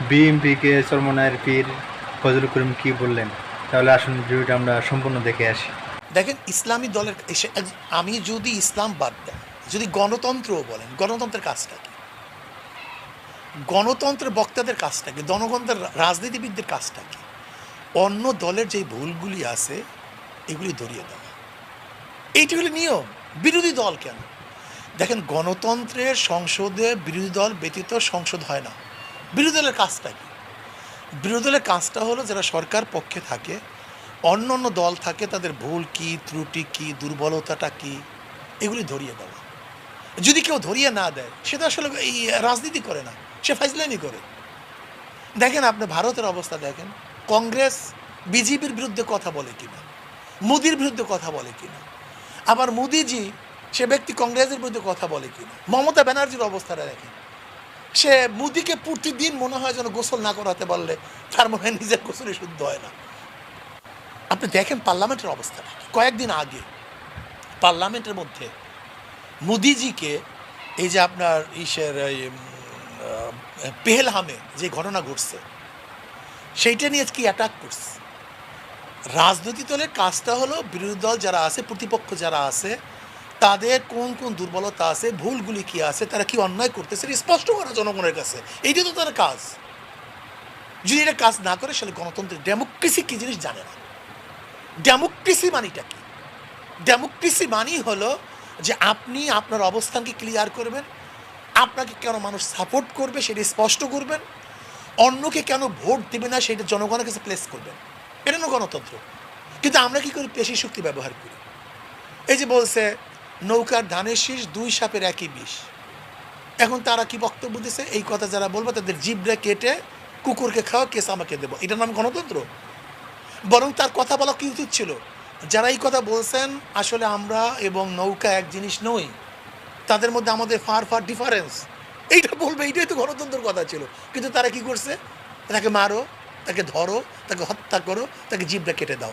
বিএমপিকে চরমনায়ের পীর ফজলুল করিম কি বললেন? তাহলে আসুন ভিডিওটা আমরা সম্পূর্ণ দেখে আসি। দেখেন, ইসলামী দলের আমি যদি ইসলাম বাদ দেন যদি গণতন্ত্রও বলেন, গণতন্ত্রের কাজটা কি? গণতন্ত্রের বক্তাদের কাজটা কি? জনগণদের রাজনীতিবিদদের কাজটা কি? অন্য দলের যে ভুলগুলি আছে, এগুলি ধরিয়ে দেওয়া। এইটি হলো নিয়ম। বিরোধী দল কেন? দেখেন, গণতন্ত্রের সংসদে বিরোধী দল ব্যতীত সংসদ হয় না। বিরোধী দলের কাজটা কি? বিরোধী দলের কাজটা হলো যারা সরকার পক্ষে থাকে, অন্য অন্য দল থাকে, তাদের ভুল কি, ত্রুটি কি, দুর্বলতাটা কি, এগুলি ধরিয়ে দেওয়া। যদি কেউ ধরিয়ে না দেয়, সে তো আসলে এই রাজনীতি করে না, সে ফাইজলামি করে। দেখেন আপনি ভারতের অবস্থা দেখেন, কংগ্রেস বিজেপির বিরুদ্ধে কথা বলে কিনা, মোদির বিরুদ্ধে কথা বলে কিনা, আবার মোদিজি সে ব্যক্তি কংগ্রেসের বিরুদ্ধে কথা বলে কিনা, মমতা ব্যানার্জির অবস্থাটা দেখেন। সে মোদিকে প্রতিদিন মনে হয় যেন গোসল না করাতে পারলে তার মনে হয় নিজের গোসলে শুদ্ধ হয় না। আপনি দেখেন পার্লামেন্টের অবস্থাটা কয়েকদিন আগে পার্লামেন্টের মধ্যে মোদিজিকে এই যে আপনার ইসের পেহেলহামে যে ঘটনা ঘটছে, সেইটা নিয়ে কি অ্যাটাক করছে। রাজনৈতিক দলের কাজটা হলো বিরোধী দল যারা আছে, প্রতিপক্ষ যারা আছে তাদের কোন কোন দুর্বলতা আছে, ভুলগুলি কি আছে, তারা কি অন্যায় করতেছে স্পষ্ট করা জনগণের কাছে। এইটা তো তার কাজ। যদি এটা কাজ না করে, সেটা গণতন্ত্রের ডেমোক্রেসি কি জিনিস জানে না। ডেমোক্রেসি মানিটা কি? ডেমোক্রেসি মানি হলো যে আপনি আপনার অবস্থানকে ক্লিয়ার করবেন, আপনাকে কেন মানুষ সাপোর্ট করবে সেটা স্পষ্ট করবেন, অন্যকে কেন ভোট দেবে না সেটা জনগণের কাছে প্লেস করবেন। এটা না গণতন্ত্র। কিন্তু আমরা কি করি পেশি শক্তি ব্যবহার করি? এই যে বলছে নৌকার ধানের শীষ দুই সাপের একই বিষ। এখন তারা কি বক্তব্য দিছে? এই কথা যারা বলবে, তাদের জিবরা কেটে কুকুরকে খাওয়া কেস আমাকে দেবো। এটার নাম গণতন্ত্র? বরং তার কথা বলা কি উচিত ছিল? যারা এই কথা বলছেন, আসলে আমরা এবং নৌকা এক জিনিস নই। তাদের মধ্যে আমাদের ফার ফার ডিফারেন্স। এইটা বলবে, এইটাই তো গণতন্ত্রের কথা ছিল। কিন্তু তারা কি করছে? তাকে মারো, তাকে ধরো, তাকে হত্যা করো, তাকে জিবটা কেটে দাও।